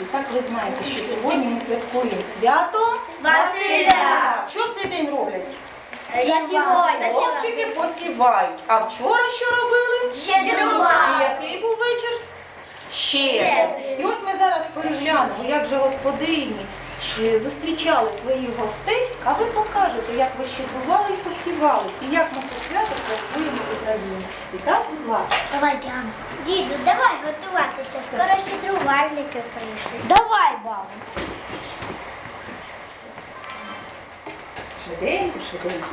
І так ви знаєте, що сьогодні ми святкуємо свято. Василя! Що цей день роблять? Хлопчики посівають. А вчора що робили? І який був вечір? Щедрий. І ось ми зараз переглянемо, як же господині ще зустрічали своїх гостей, а ви покажете, як ви щедрували і посівали, і як ми це свято святкуємо в Україні. І так, будь ласка. Давай, Діана. Діду, давай готуватися. Скоро щедрувальники прийшли. Давай, бабу. Швиденько, швиденько.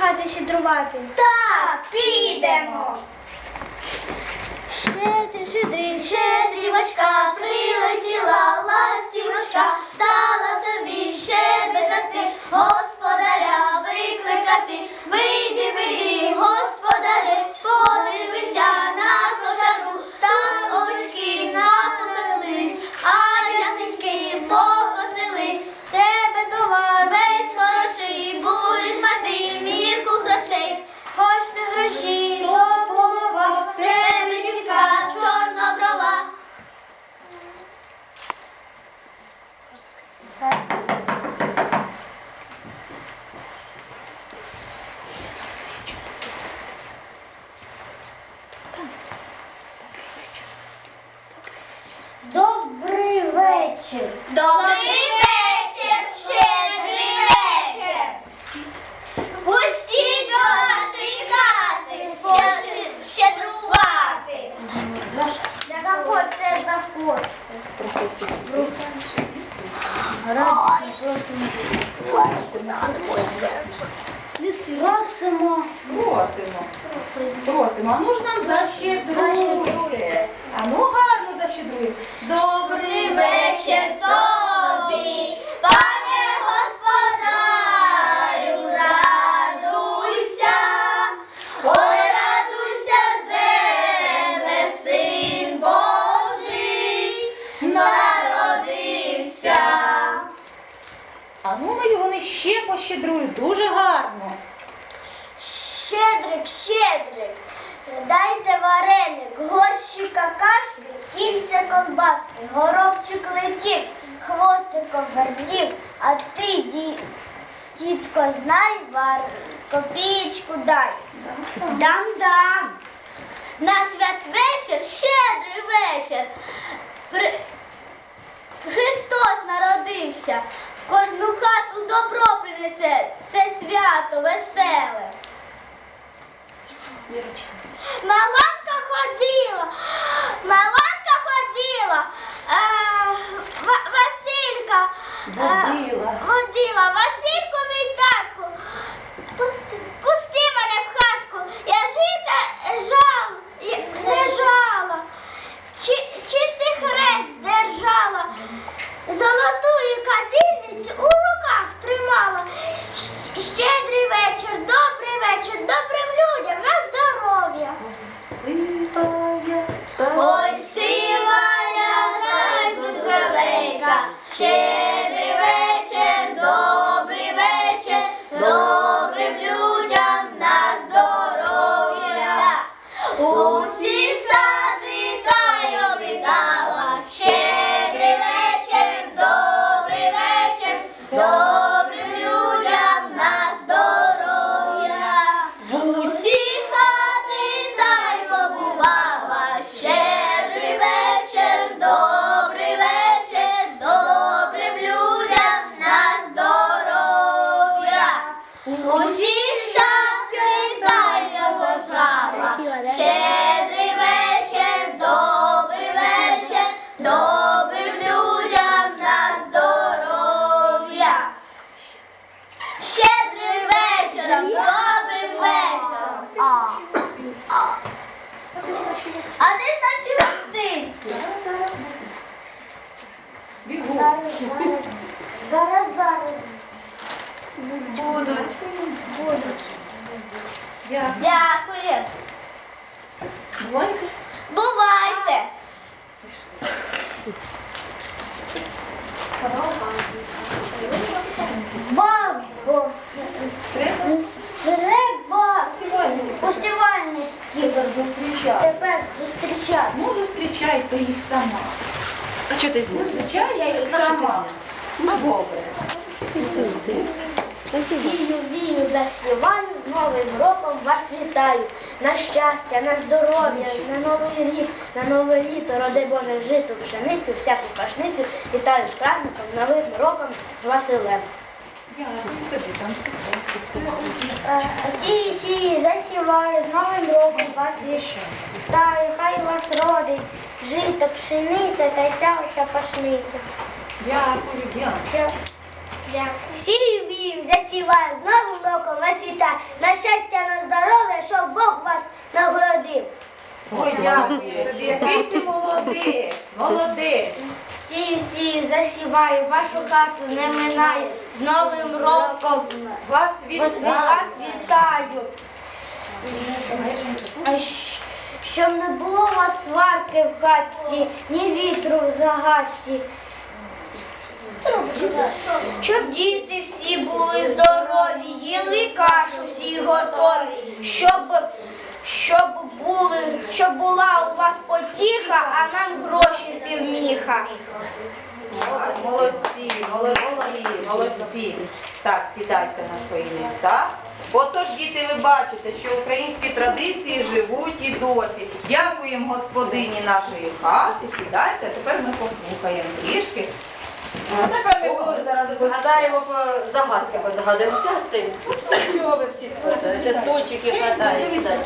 Хати щедрувати? Так, підемо. Щедрі, щедрі, щедрівочка, прилетіла ластівочка, стала собі щебетати, господаря викликати. Вийди, вийди, Радісно просимо. Просимо. Просимо. Просимо. А ну ж нам защедрує. А ну гарно защедрує. Добрий А мої вони ще пощедрують дуже гарно. Щедрик, щедрик, дайте вареник, горщика кашки, кільця колбаски, горобчик летів, хвостиком вертів, а ти, ді, тітко, знай, вар, копієчку дай. Дам, дам. На святвечір, щедрий вечір. При... Христос народився, кожну хату добро принесе, це свято веселе. Маланка ходила, Маланка ходила, е, Ва- Василька е, Водила. Васильку мій татку, пусти, пусти Бігу. Зараз, зараз. Будуть. Будуть. Дякую. Бувайте. Бувайте. Бабо. Треба. Посівальників. Тепер зустрічати. Тепер зустрічати. Ну, зустрічайте їх сама. А чого ти зняв? Зустрічайте їх сама. Ну, добре. Сію, вію, засіваю, з Новим роком вас вітаю. На щастя, на здоров'я, на новий рік, на нове літо, роди Боже житу, пшеницю, всяку пашницю. Вітаю з праздником, новим роком з Василем. Дякую. Ходи. Сії, сії, засіваю, з Новим роком вас вітаю. Хай вас родить жито, пшениця та й вся оця пашниця. Дякую, дякую. Сію вію, засіваю, з Новим роком вас вітаю. На щастя, на здоров'я, щоб Бог вас нагородив. Ой, дякую. Який ти молодець, молодець. Сію, сію, засіваю, вашу хату не минаю. З Новим роком Вас вас, вітаю. вас вітаю. Щоб не було у вас сварки в хаті, ні вітру в загадці. Щоб діти всі були здорові, їли кашу всі готові, щоб, щоб, були, щоб була у вас потіха, а нам гроші півміха. Молодці, молодці, молодці. Так, сідайте на свої міста. Отож, діти, ви бачите, що українські традиції живуть і досі. Дякуємо господині нашої хати. Сідайте, а тепер ми послухаємо трішки. А тепер ми зараз згадаємо по загадки, позагадаємо. Сядьте, що ви всі складаєте, стульчики хватаєте.